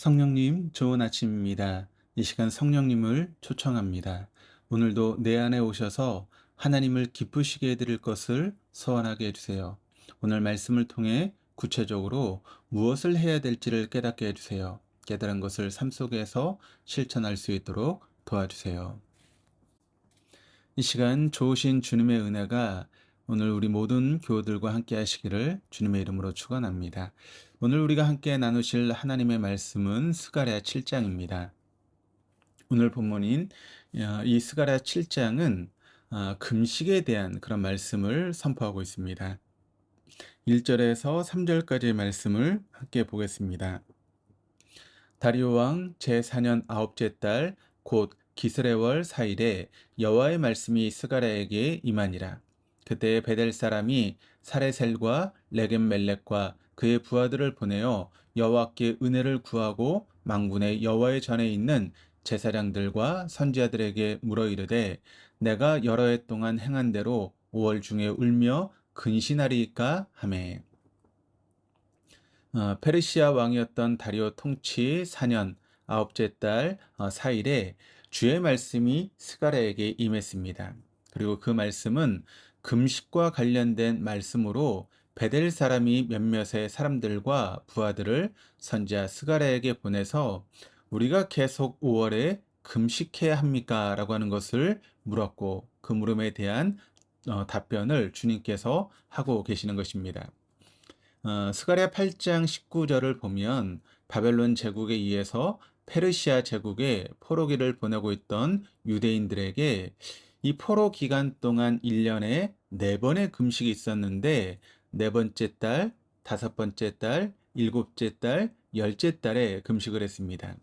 성령님, 좋은 아침입니다. 이 시간 성령님을 초청합니다. 오늘도 내 안에 오셔서 하나님을 기쁘시게 해드릴 것을 소원하게 해주세요. 오늘 말씀을 통해 구체적으로 무엇을 해야 될지를 깨닫게 해주세요. 깨달은 것을 삶 속에서 실천할 수 있도록 도와주세요. 이 시간 좋으신 주님의 은혜가 오늘 우리 모든 교우들과 함께 하시기를 주님의 이름으로 축원합니다. 오늘 우리가 함께 나누실 하나님의 말씀은 스가랴 7장입니다. 오늘 본문인 어, 이 스가랴 7장은 어, 금식에 대한 그런 말씀을 선포하고 있습니다. 1절에서 3절까지의 말씀을 함께 보겠습니다. 다리오 왕 제4년 아홉째 달 곧 기스레월 4일에 여호와의 말씀이 스가랴에게 임하니라. 그때 베델 사람이 사레셀과 레겜멜렉과 그의 부하들을 보내어 여호와께 은혜를 구하고 망군의 여호와의 전에 있는 제사장들과 선지자들에게 물어 이르되 내가 여러 해 동안 행한 대로 5월 중에 울며 근신하리이까 하매 어, 페르시아 왕이었던 다리오 통치 4년 아홉째 달 어, 4일에 주의 말씀이 스가랴에게 임했습니다. 그리고 그 말씀은 금식과 관련된 말씀으로 베델 사람이 몇몇의 사람들과 부하들을 선지자 스가랴에게 보내서 우리가 계속 5월에 금식해야 합니까? 라고 하는 것을 물었고 그 물음에 대한 어, 답변을 주님께서 하고 계시는 것입니다. 어, 스가랴 8장 19절을 보면 바벨론 제국에 의해서 페르시아 제국에 포로기를 보내고 있던 유대인들에게 이 포로 기간 동안 1년에 4번의 금식이 있었는데 네 번째 달, 다섯 번째 달, 일곱째 달, 열째 달에 금식을 했습니다.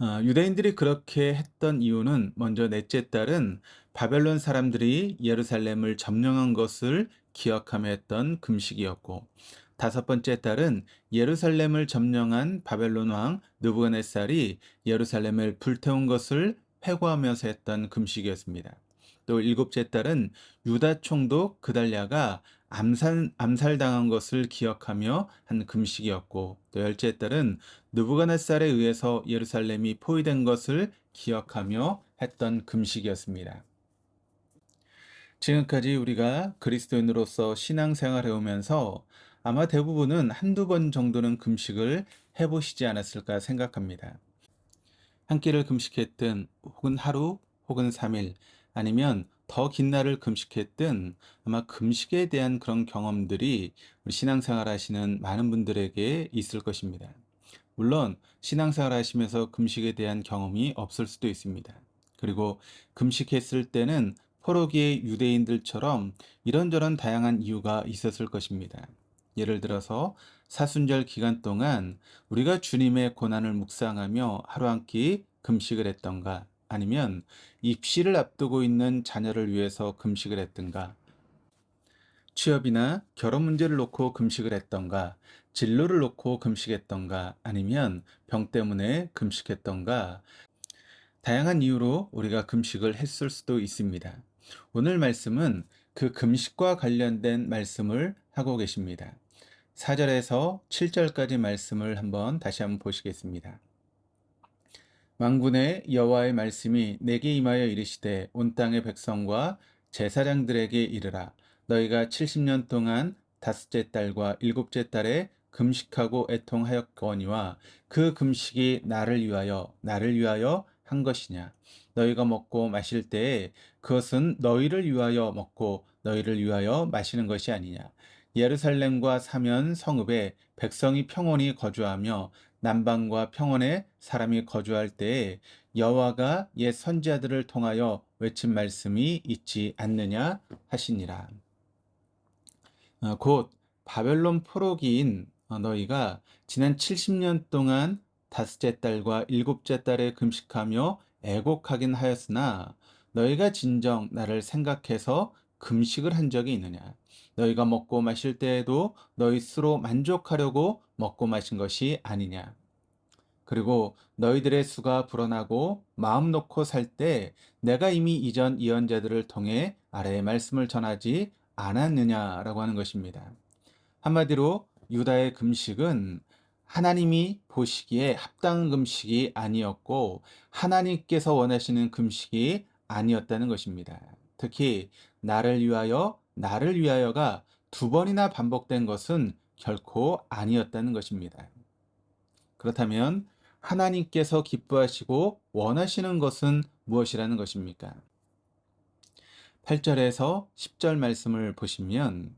어, 유대인들이 그렇게 했던 이유는 먼저 넷째 달은 바벨론 사람들이 예루살렘을 점령한 것을 기억하며 했던 금식이었고 다섯 번째 달은 예루살렘을 점령한 바벨론 왕 느부갓네살이 예루살렘을 불태운 것을 회고하면서 했던 금식이었습니다. 또 일곱째 달은 유다 총독 그달랴가 암살, 암살당한 것을 기억하며 한 금식이었고 또 열째 달은 느부갓네살에 의해서 예루살렘이 포위된 것을 기억하며 했던 금식이었습니다. 지금까지 우리가 그리스도인으로서 신앙생활 해오면서 아마 대부분은 한두 번 정도는 금식을 해보시지 않았을까 생각합니다. 한 끼를 금식했든 혹은 하루 혹은 3일 아니면 더 긴 날을 금식했든 아마 금식에 대한 그런 경험들이 신앙생활 하시는 많은 분들에게 있을 것입니다. 물론 신앙생활 하시면서 금식에 대한 경험이 없을 수도 있습니다. 그리고 금식했을 때는 포로기의 유대인들처럼 이런저런 다양한 이유가 있었을 것입니다. 예를 들어서 사순절 기간 동안 우리가 주님의 고난을 묵상하며 하루 한 끼 금식을 했던가 아니면 입시를 앞두고 있는 자녀를 위해서 금식을 했던가 취업이나 결혼 문제를 놓고 금식을 했던가 진로를 놓고 금식했던가 아니면 병 때문에 금식했던가 다양한 이유로 우리가 금식을 했을 수도 있습니다. 오늘 말씀은 그 금식과 관련된 말씀을 하고 계십니다. 4절에서 7절까지 말씀을 한번 다시 한번 보시겠습니다. 왕군의 여호와의 말씀이 내게 임하여 이르시되 온 땅의 백성과 제사장들에게 이르라. 너희가 70년 동안 다섯째 달과 일곱째 달에 금식하고 애통하였거니와 그 금식이 나를 위하여 나를 위하여 한 것이냐? 너희가 먹고 마실 때에 그것은 너희를 위하여 먹고 너희를 위하여 마시는 것이 아니냐 예루살렘과 사면 성읍에 백성이 평온히 거주하며 남방과 평원에 사람이 거주할 때에 여호와가 옛 선지자들을 통하여 외친 말씀이 있지 않느냐 하시니라. 어, 곧 바벨론 포로기인 너희가 지난 70년 동안 다섯째 달과 일곱째 달에 금식하며 애곡하긴 하였으나 너희가 진정 나를 생각해서 금식을 한 적이 있느냐? 너희가 먹고 마실 때에도 너희 스스로 만족하려고 먹고 마신 것이 아니냐. 그리고 너희들의 수가 불어나고 마음 놓고 살 때 내가 이미 이전 예언자들을 통해 아래의 말씀을 전하지 않았느냐라고 하는 것입니다. 한마디로 유다의 금식은 하나님이 보시기에 합당한 금식이 아니었고 하나님께서 원하시는 금식이 아니었다는 것입니다. 특히 나를 위하여 나를 위하여가 두 번이나 반복된 것은 결코 아니었다는 것입니다. 그렇다면 하나님께서 기뻐하시고 원하시는 것은 무엇이라는 것입니까? 8절에서 10절 말씀을 보시면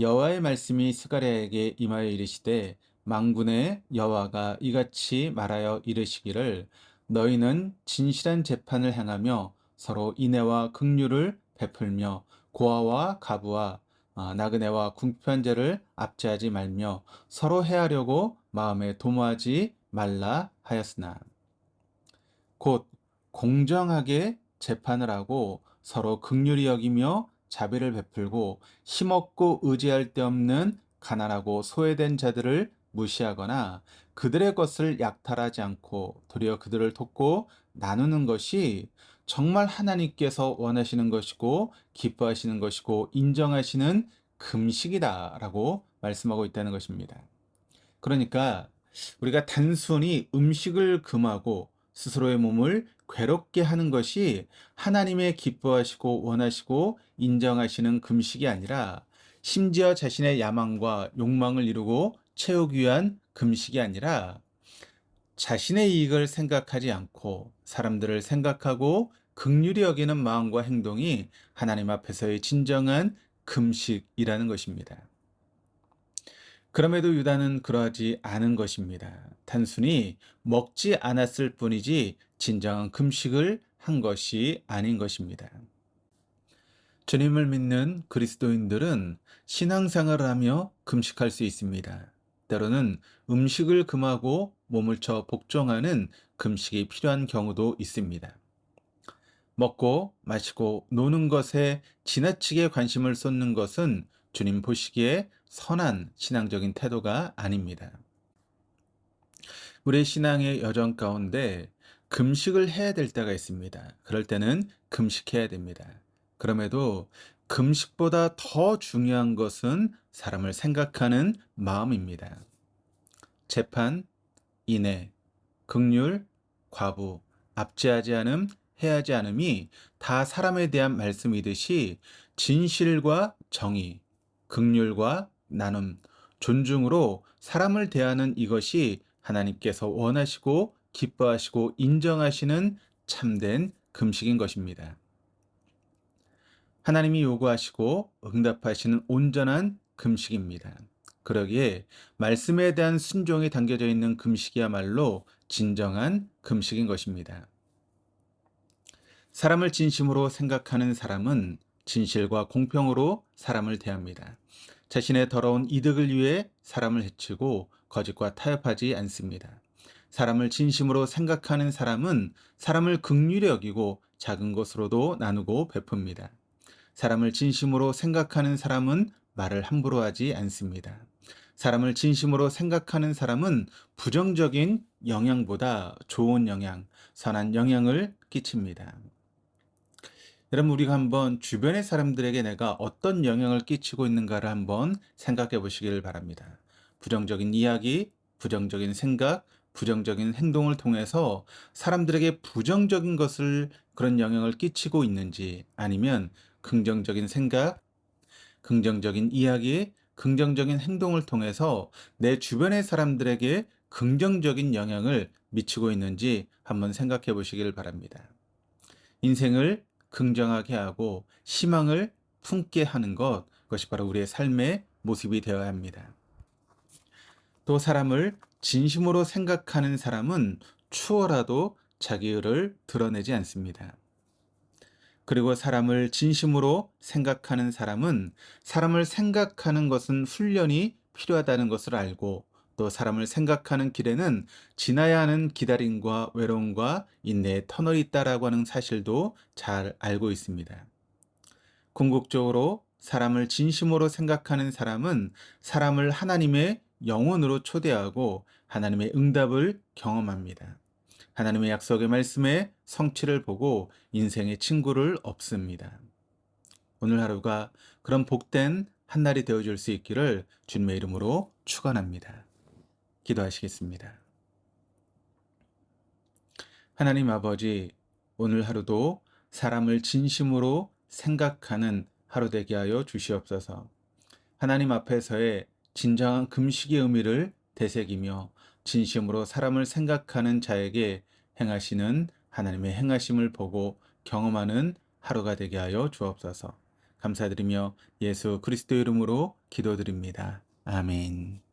여호와의 말씀이 스가랴에게 임하여 이르시되 망군의 여호와가 이같이 말하여 이르시기를 너희는 진실한 재판을 행하며 서로 인애와 긍휼을 베풀며 고아와 가부와 아, 나그네와 자를 압제하지 말며 서로 해하려고 마음에 도모하지 말라 하였으나 곧 공정하게 재판을 하고 서로 극률이 여기며 자비를 베풀고 힘없고 의지할 데 없는 가난하고 소외된 자들을 무시하거나 그들의 것을 약탈하지 않고 도리어 그들을 돕고 나누는 것이 정말 하나님께서 원하시는 것이고 기뻐하시는 것이고 인정하시는 금식이다라고 말씀하고 있다는 것입니다. 그러니까 우리가 단순히 음식을 금하고 스스로의 몸을 괴롭게 하는 것이 하나님의 기뻐하시고 원하시고 인정하시는 금식이 아니라 심지어 자신의 야망과 욕망을 이루고 채우기 위한 금식이 아니라 자신의 이익을 생각하지 않고 사람들을 생각하고 극률이 여기는 마음과 행동이 하나님 앞에서의 진정한 금식이라는 것입니다. 그럼에도 유다는 그러하지 않은 것입니다. 단순히 먹지 않았을 뿐이지 진정한 금식을 한 것이 아닌 것입니다. 주님을 믿는 그리스도인들은 신앙생활을 하며 금식할 수 있습니다. 때로는 음식을 금하고 몸을 쳐 복종하는 금식이 필요한 경우도 있습니다. 먹고 마시고 노는 것에 지나치게 관심을 쏟는 것은 주님 보시기에 선한 신앙적인 태도가 아닙니다. 우리의 신앙의 여정 가운데 금식을 해야 될 때가 있습니다. 그럴 때는 금식해야 됩니다. 그럼에도 금식보다 더 중요한 것은 사람을 생각하는 마음입니다. 재판, 인애, 극률, 과부, 압제하지 않음, 해하지 않음이 다 사람에 대한 말씀이듯이 진실과 정의, 극률과 나눔, 존중으로 사람을 대하는 이것이 하나님께서 원하시고 기뻐하시고 인정하시는 참된 금식인 것입니다. 하나님이 요구하시고 응답하시는 온전한 금식입니다. 그러기에 말씀에 대한 순종이 담겨져 있는 금식이야말로 진정한 금식인 것입니다. 사람을 진심으로 생각하는 사람은 진실과 공평으로 사람을 대합니다. 자신의 더러운 이득을 위해 사람을 해치고 거짓과 타협하지 않습니다. 사람을 진심으로 생각하는 사람은 사람을 극률히 여기고 작은 것으로도 나누고 베풉니다. 사람을 진심으로 생각하는 사람은 말을 함부로 하지 않습니다. 사람을 진심으로 생각하는 사람은 부정적인 영향보다 좋은 영향, 선한 영향을 끼칩니다. 여러분 우리가 한번 주변의 사람들에게 내가 어떤 영향을 끼치고 있는가를 한번 생각해 보시기를 바랍니다. 부정적인 이야기, 부정적인 생각, 부정적인 행동을 통해서 사람들에게 부정적인 것을 그런 영향을 끼치고 있는지 아니면 긍정적인 생각, 긍정적인 이야기, 긍정적인 행동을 통해서 내 주변의 사람들에게 긍정적인 영향을 미치고 있는지 한번 생각해 보시길 바랍니다. 인생을 긍정하게 하고 희망을 품게 하는 것, 그것이 바로 우리의 삶의 모습이 되어야 합니다. 또 사람을 진심으로 생각하는 사람은 추워라도 자기 의를 드러내지 않습니다. 그리고 사람을 진심으로 생각하는 사람은 사람을 생각하는 것은 훈련이 필요하다는 것을 알고 또 사람을 생각하는 길에는 지나야 하는 기다림과 외로움과 인내의 터널이 있다라고 하는 사실도 잘 알고 있습니다. 궁극적으로 사람을 진심으로 생각하는 사람은 사람을 하나님의 영혼으로 초대하고 하나님의 응답을 경험합니다. 하나님의 약속의 말씀에 성취를 보고 인생의 친구를 없습니다. 오늘 하루가 그런 복된 한 날이 되어줄 수 있기를 주님의 이름으로 축원합니다. 기도하시겠습니다. 하나님 아버지, 오늘 하루도 사람을 진심으로 생각하는 하루 되게 하여 주시옵소서. 하나님 앞에서의 진정한 금식의 의미를 되새기며 진심으로 사람을 생각하는 자에게 행하시는 하나님의 행하심을 보고 경험하는 하루가 되게 하여 주옵소서. 감사드리며 예수 그리스도 이름으로 기도드립니다. 아멘.